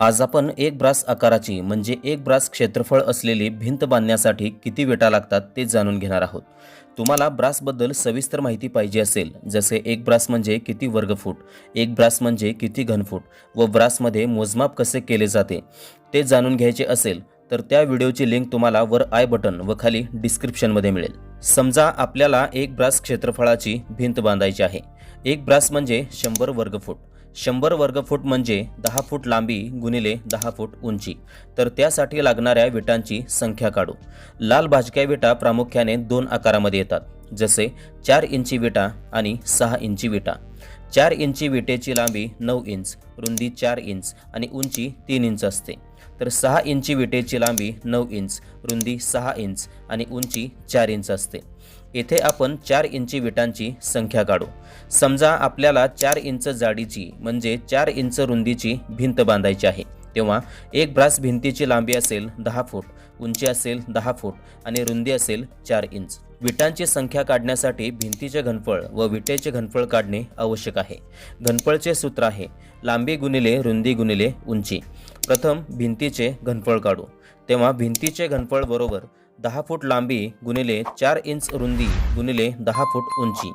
आज आपण एक ब्रास आकाराची म्हणजे एक ब्रास क्षेत्रफळ असलेली भिंत बांधण्यासाठी किती विटा लागतात ते जाणून घेणार आहोत. तुम्हाला ब्रासबद्दल सविस्तर माहिती पाहिजे असेल जसे एक ब्रास म्हणजे किती वर्गफूट एक ब्रास म्हणजे किती घनफूट व ब्रासमध्ये मोजमाप कसे केले जाते ते जाणून घ्यायचे असेल तर त्या व्हिडिओची लिंक तुम्हाला वर आय बटन व खाली डिस्क्रिप्शनमध्ये मिळेल. समजा आपल्याला एक ब्रास क्षेत्रफळाची भिंत बांधायची आहे. एक ब्रास म्हणजे शंभर वर्गफूट. शंभर वर्गफूट म्हणजे दहा फूट लांबी गुणिले दहा फूट उंची. तर त्यासाठी लागणाऱ्या विटांची संख्या काढू. लाल भाजक्या विटा प्रामुख्याने दोन आकारामध्ये येतात. जसे चार इंची विटा आणि सहा इंची विटा. चार इंची विटेची लांबी नऊ इंच रुंदी चार इंच आणि उंची तीन इंच असते. तर सहा इंची विटेची लांबी नऊ इंच रुंदी सहा इंच आणि उंची चार इंच असते. येथे आपण चार इंची विटांची संख्या काढू. समजा आपल्याला चार इंच जाडीची म्हणजे चार इंच रुंदीची भिंत बांधायची आहे. तेव्हा एक ब्रास भिंतीची लांबी असेल दहा फूट उंची असेल दहा फूट आणि रुंदी असेल चार इंच. विटांची संख्या काढण्यासाठी भिंतीचे घनफळ व विटेचे घनफळ काढणे आवश्यक आहे. घनफळचे सूत्र आहे लांबी गुणिले रुंदी गुणिले उंची. प्रथम भिंतीचे घनफळ काढू. तेव्हा भिंतीचे घनफळ बरोबर दहा फूट लांबी गुणिले चार इंच रुंदी गुणिले दहा फूट उंची.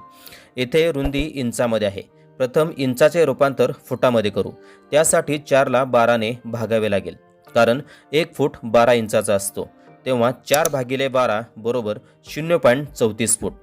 येथे रुंदी इंचामध्ये आहे. प्रथम इंचाचे रूपांतर फुटामध्ये करू. त्यासाठी चारला बाराने भागावे लागेल. कारण एक फूट बारा इंचाचा असतो. तेव्हा चार भागिले बारा बरोबर शून्य पॉईंट चौतीस फूट.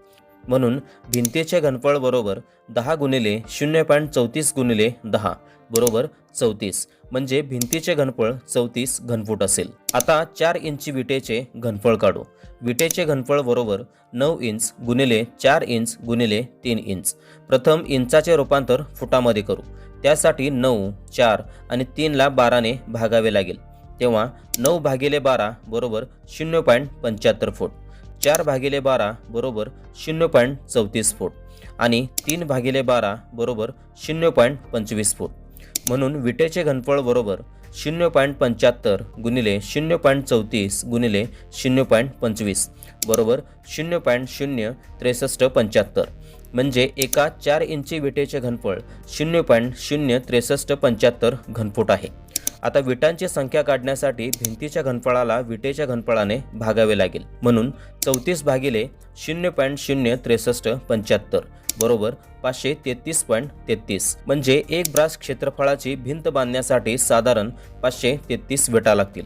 म्हणून भिंतीचे घनफळ बरोबर दहा गुणिले शून्य पॉईंट चौतीस गुणिले दहा बरोबर चौतीस. म्हणजे भिंतीचे घनफळ चौतीस घनफूट असेल. आता चार इंची विटेचे घनफळ काढू. विटेचे घनफळ बरोबर नऊ इंच गुणिले चार इंच गुणिले तीन इंच. प्रथम इंचाचे रूपांतर फुटामध्ये करू. त्यासाठी नऊ चार आणि तीनला बाराने भागावे लागेल. तेव्हा नऊ भागिले बारा बरोबर शून्य पॉईंट पंच्याहत्तर फूट. चार भागिले बारा बरोबर शून्य पॉईंट चौतीस फूट आणि तीन भागिले बारा बरोबर शून्य पॉईंट पंचवीस फूट. म्हणून विटेचे घनफळ बरोबर शून्य पॉईंट पंच्याहत्तर गुणिले शून्य पॉईंट चौतीस गुणिले शून्य पॉईंट पंचवीस बरोबर शून्य पॉईंट शून्य त्रेसष्ट पंच्याहत्तर. म्हणजे एका चार इंची विटेचे घनफळ शून्य पॉईंट शून्य त्रेसष्ट पंच्याहत्तर घनफूट आहे. आता विटांची संख्या काढण्यासाठी भिंतीच्या घनफळाला विटेच्या घनफळाने भागावे लागेल. म्हणून चौतीस भागिले शून्य पॉईंट शून्य त्रेसष्ट पंच्याहत्तर बरोबर पाचशे तेहतीस पॉईंट तेहतीस. म्हणजे एक ब्रास क्षेत्रफळाची भिंत बांधण्यासाठी साधारण पाचशे तेहतीस विटा लागतील.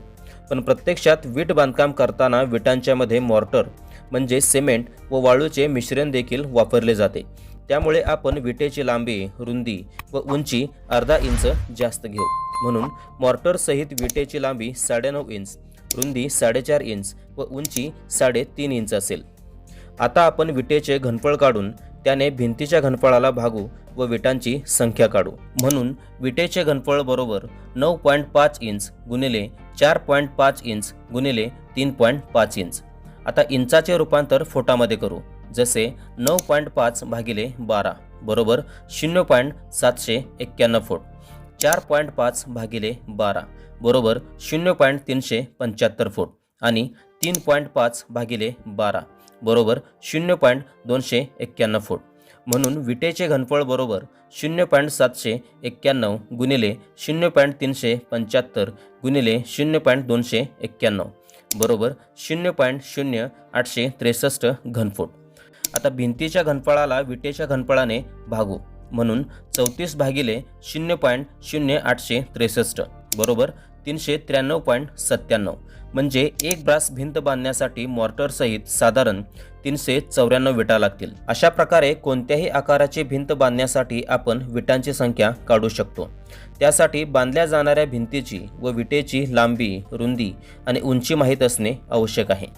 पण प्रत्यक्षात वीट बांधकाम करताना विटांच्या मध्ये मॉर्टर म्हणजे सिमेंट व वाळूचे मिश्रण देखील वापरले जाते. त्यामुळे आपण विटेची लांबी रुंदी व उंची अर्धा इंच जास्त घेऊ. म्हणून मॉर्टरसहित विटेची लांबी साडेनऊ इंच रुंदी साडेचार इंच व उंची साडेतीन इंच असेल. आता आपण विटेचे घनफळ काढून त्याने भिंतीच्या घनफळाला भागू व विटांची संख्या काढू. म्हणून विटेचे घनफळ बरोबर नऊ पॉईंट पाच इंच गुणिले चार पॉईंट पाच इंच गुणिले तीन पॉईंट पाच इंच. आता इंचाचे रूपांतर फुटामध्ये करू. जसे नऊ पॉईंट पाच भागिले बारा बरोबर शून्य पॉईंट सातशे एक्क्याण्णव फूट. चार पॉईंट पाच भागिले बारा बरोबर शून्य पॉईंट तीनशे पंच्याहत्तर फूट आणि तीन पॉईंट पाच भागिले बारा बरोबर शून्य पॉईंट दोनशे एक्क्याण्णव फूट. म्हणून विटेचे घनफळ बरोबर शून्य पॉईंट सातशे एक्क्याण्णव गुणिले शून्य पॉईंट तीनशे पंच्याहत्तर गुणिले शून्य पॉईंट दोनशे एक्क्याण्णव बरोबर शून्य पॉईंट शून्य आठशे त्रेसष्ट घनफूट. आता भिंतीच्या घनफळाला विटेच्या घनफळाने भागू. म्हणून चौतीस भागिले शून्य पॉईंट शून्य आठशे त्रेसष्ट बरोबर तीनशे त्र्याण्णव पॉईंट सत्त्याण्णव. म्हणजे एक ब्रास भिंत बांधण्यासाठी मॉर्टरसहित साधारण तीनशे चौऱ्याण्णव विटा लागतील. अशा प्रकारे कोणत्याही आकाराची भिंत बांधण्यासाठी आपण विटांची संख्या काढू शकतो. त्यासाठी बांधल्या जाणाऱ्या भिंतीची व विटेची लांबी रुंदी आणि उंची माहीत असणे आवश्यक आहे.